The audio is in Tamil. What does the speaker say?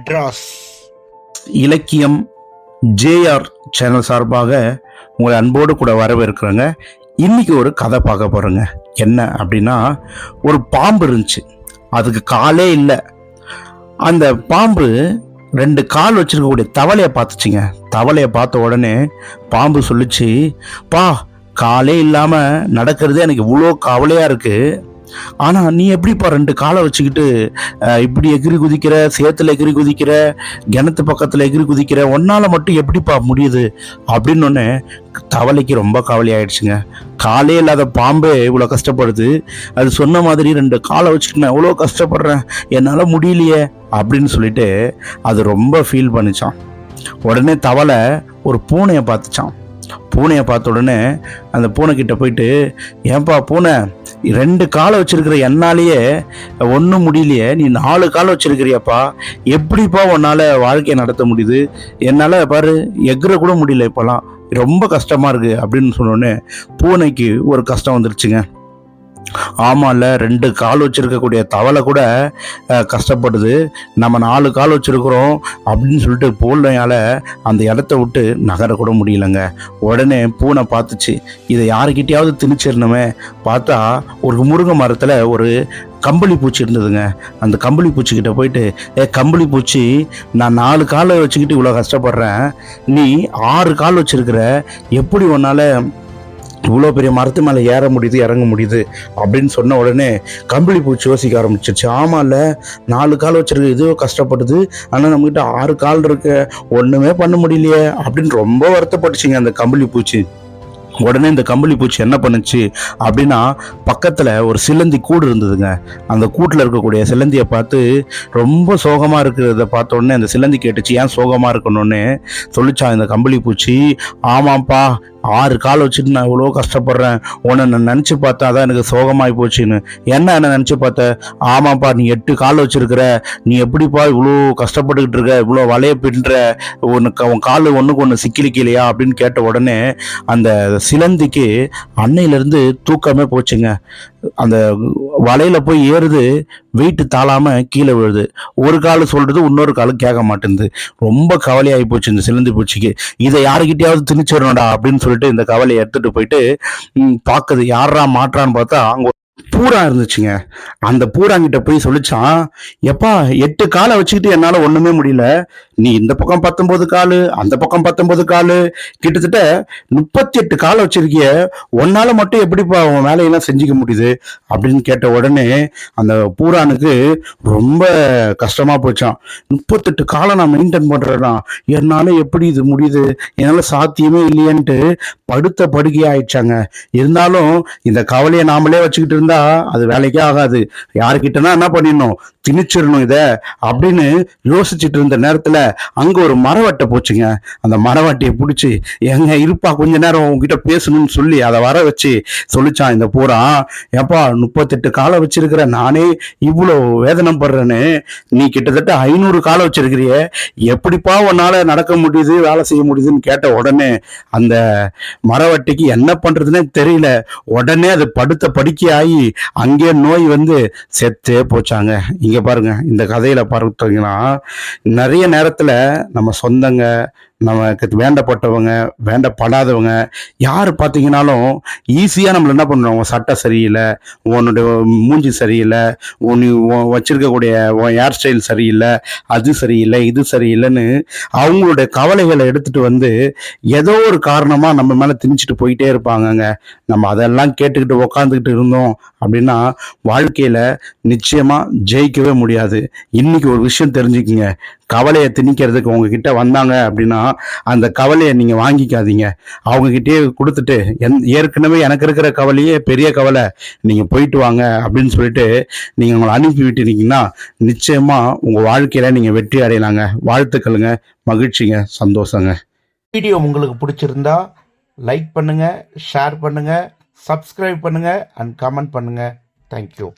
மெட்ராஸ் இலக்கியம் ஜேஆர் சேனல் சார்பாக உங்களை அன்போடு கூட வரவேற்கிறேங்க. இன்னைக்கு ஒரு கதை பார்க்க போகிறேங்க என்ன அப்படின்னா ஒரு பாம்பு இருந்துச்சு. அதுக்கு காலே இல்லை. அந்த பாம்பு ரெண்டு கால் வச்சிருக்கக்கூடிய தவளையை பார்த்துச்சிங்க. தவளையை பார்த்த உடனே பாம்பு சொல்லுச்சு பா காலே இல்லாமல் நடக்கிறதே எனக்கு இவ்வளோ கவலையாக இருக்குது ஆனால் நீ எப்படிப்பா ரெண்டு காலை வச்சுக்கிட்டு இப்படி எகிரி குதிக்கிற சேத்துல எகிரி குதிக்கிற கிணத்து பக்கத்தில் எகிரி குதிக்கிற ஒன்னால் மட்டும் எப்படிப்பா முடியுது? அப்படின்னு ஒன்று தவளைக்கு ரொம்ப கவலை ஆயிடுச்சுங்க. காலே இல்லாத பாம்பே இவ்வளோ கஷ்டப்படுது. அது சொன்ன மாதிரி ரெண்டு காலை வச்சுக்கிட்டு நான் எவ்வளோ கஷ்டப்படுறேன்? என்னால் முடியலையே அப்படின்னு சொல்லிட்டு அது ரொம்ப ஃபீல் பண்ணிச்சான். உடனே தவளை ஒரு பூனையை பார்த்துச்சான். பூனையை பார்த்த உடனே அந்த பூனை போயிட்டு ஏன்பா பூனை ரெண்டு காலை வச்சுருக்கிற என்னாலேயே ஒன்றும் முடியலையே நீ நாலு காலை வச்சுருக்கிறியாப்பா? எப்படிப்பா உன்னால் வாழ்க்கையை நடத்த முடியுது? என்னால் பாரு எக்ர கூட முடியல இப்போல்லாம். ரொம்ப கஷ்டமாக இருக்குது அப்படின்னு சொன்னோடனே பூனைக்கு ஒரு கஷ்டம் வந்துருச்சுங்க. ஆமாம்ல ரெண்டு கால் வச்சுருக்கக்கூடிய தவளை கூட கஷ்டப்படுது. நம்ம நாலு கால் வச்சுருக்குறோம் அப்படின்னு சொல்லிட்டு பூனையால் அந்த இடத்த விட்டு நகர கூட முடியலங்க. உடனே பூனை பார்த்துச்சு இதை யாருக்கிட்டையாவது திணிச்சிடணுமே. பார்த்தா ஒரு முருங்கை மரத்தில் ஒரு கம்பளி பூச்சி இருந்ததுங்க. அந்த கம்பளி பூச்சிக்கிட்ட போயிட்டு ஏ கம்பளி பூச்சி நான் நாலு காலை வச்சுக்கிட்டு இவ்வளோ கஷ்டப்படுறேன். நீ ஆறு கால் வச்சுருக்கிற எப்படி உன்னால் இவ்வளோ பெரிய மரத்து மேலே ஏற முடியுது இறங்க முடியுது அப்படின்னு சொன்ன உடனே கம்பளி பூச்சி யோசிக்க ஆரம்பிச்சிருச்சு. ஆமாம்ல நாலு கால் வச்சிருக்கு இதுவும் கஷ்டப்படுது. ஆனால் நம்மக்கிட்ட ஆறு கால் இருக்கு ஒன்றுமே பண்ண முடியலையே அப்படின்னு ரொம்ப வருத்தப்பட்டுச்சுங்க அந்த கம்பளி பூச்சி. உடனே இந்த கம்பளி பூச்சி என்ன பண்ணுச்சு அப்படின்னா பக்கத்தில் ஒரு சிலந்தி கூடு இருந்ததுங்க. அந்த கூட்டில் இருக்கக்கூடிய சிலந்தியை பார்த்து ரொம்ப சோகமாக இருக்கிறத பார்த்த உடனே அந்த சிலந்தி கேட்டுச்சு ஏன் சோகமாக இருக்கணும்னு? சொல்லிச்சான் இந்த கம்பளி பூச்சி. ஆமாம்ப்பா ஆறு கால் வச்சுட்டு நான் இவ்வளோ கஷ்டப்படுறேன். உன்னை நான் நினச்சி பார்த்தா தான் எனக்கு சோகமாகி போச்சுன்னு. என்ன என்ன நினச்சி பார்த்த? ஆமாப்பா நீ எட்டு கால் வச்சுருக்கிற. நீ எப்படிப்பா இவ்வளோ கஷ்டப்பட்டுக்கிட்டு இருக்க? இவ்வளோ வலைய பின்னுற? உனக்கு உன் கால் ஒன்றுக்கு ஒன்று சிக்கிலிக்கலையா? அப்படின்னு கேட்ட உடனே அந்த சிலந்திக்கு அன்னையிலேருந்து தூக்கமே போச்சுங்க. அந்த வலையில் போய் ஏறுது வெயிட்டு தாழாமல் கீழே விழுது. ஒரு கால் சொல்கிறது இன்னொரு காலும் கேட்க மாட்டேங்குது. ரொம்ப கவலையாகி போச்சு இந்த சிலந்தி பூச்சிக்கு. இதை யாருக்கிட்டையாவது திணிச்சிடணும்டா அப்படின்னு சொல்லிட்டு இந்த கவலையை எடுத்துகிட்டு போயிட்டு பார்க்குது. யாரா மாற்றான்னு பார்த்தா அங்கே பூரா இருந்துச்சுங்க. அந்த பூராங்கிட்ட போய் சொல்லிச்சான் எப்பா எட்டு காலை வச்சுக்கிட்டு என்னால் ஒன்றுமே முடியல. நீ இந்த பக்கம் பத்தொன்பது காலு அந்த பக்கம் பத்தொன்பது காலு. கிட்டத்தட்ட முப்பத்தி எட்டு காலை வச்சிருக்கிய ஒன்னால் மட்டும் எப்படிப்பா உன் வேலையெல்லாம் செஞ்சுக்க முடியுது? அப்படின்னு கேட்ட உடனே அந்த பூரானுக்கு ரொம்ப கஷ்டமாக போச்சான். முப்பத்தெட்டு காலை நான் மெயின்டைன் பண்ணுறேன்னா என்னால் எப்படி இது முடியுது? என்னால் சாத்தியமே இல்லையன்ட்டு படுத்த படுக்கையே ஆயிடுச்சாங்க இருந்தாலும் இந்த கவலையை நாமளே வச்சுக்கிட்டு இருந்தா அது வேலைக்கே ஆகாது. யாருக்கிட்டனா என்ன பண்ணிடணும்? திணிச்சிடணும் இதை அப்படின்னு யோசிச்சுட்டு இருந்த நேரத்தில் அங்கே ஒரு மரவட்டை போச்சுங்க. அந்த மரவட்டியை பிடிச்சி எங்க இருப்பா கொஞ்ச நேரம் உங்ககிட்ட பேசணும்னு சொல்லி அதை வர வச்சு சொல்லிச்சான் இந்த பூரா. ஏப்பா முப்பத்தெட்டு காலை வச்சிருக்கிற நானே இவ்வளோ வேதனை படுறேன்னு நீ கிட்டத்தட்ட ஐநூறு காலை வச்சிருக்கிறிய. எப்படிப்பா உன்னால் நடக்க முடியுது வேலை செய்ய முடியுதுன்னு கேட்ட உடனே அந்த மரவட்டிக்கு என்ன பண்ணுறதுன்னே தெரியல. உடனே அது படுத்த படுக்கையாகி அங்கே நோய் வந்து செத்தே போச்சாங்க. இங்கே பாருங்கள் இந்த கதையில் பார்த்தீங்கன்னா நிறைய நேரத்தில் நம்ம சொந்தங்க நமக்கு வேண்டப்பட்டவங்க வேண்டப்படாதவங்க யார் பார்த்தீங்கன்னாலும் ஈஸியாக நம்மளை என்ன பண்ணுறோம் சட்டை சரியில்லை உன்னுடைய மூஞ்சி சரியில்லை உன் உன் வச்சிருக்கக்கூடிய உன் ஹேர் ஸ்டைல் சரியில்லை அது சரியில்லை இது சரியில்லைன்னு அவங்களுடைய கவலைகளை எடுத்துட்டு வந்து ஏதோ ஒரு காரணமாக நம்ம மேலே திணிச்சிட்டு போயிட்டே இருப்பாங்கங்க. நம்ம அதெல்லாம் கேட்டுக்கிட்டு உக்காந்துக்கிட்டு இருந்தோம் அப்படின்னா வாழ்க்கையில் நிச்சயமாக ஜெயிக்கவே முடியாது. இன்னைக்கு ஒரு விஷயம் தெரிஞ்சுக்கிங்க. கவலையை திணிக்கிறதுக்கு உங்ககிட்ட வந்தாங்க அப்படின்னா அந்த கவலையை நீங்கள் வாங்கிக்காதீங்க. அவங்ககிட்டே கொடுத்துட்டு என் ஏற்கனவே எனக்கு இருக்கிற கவலையே பெரிய கவலை. நீங்கள் போயிட்டு வாங்க அப்படின்னு சொல்லிட்டு நீங்கள் உங்களை அனுப்பி விட்டுருக்கீங்கன்னா நிச்சயமாக உங்கள் வாழ்க்கையில் நீங்கள் வெற்றி அடையலாங்க. வாழ்த்துக்களுங்க. மகிழ்ச்சிங்க. சந்தோஷங்க. வீடியோ உங்களுக்கு பிடிச்சிருந்தா லைக் பண்ணுங்கள் ஷேர் பண்ணுங்கள் சப்ஸ்கிரைப் பண்ணுங்கள் அண்ட் கமெண்ட் பண்ணுங்கள் தேங்க்யூ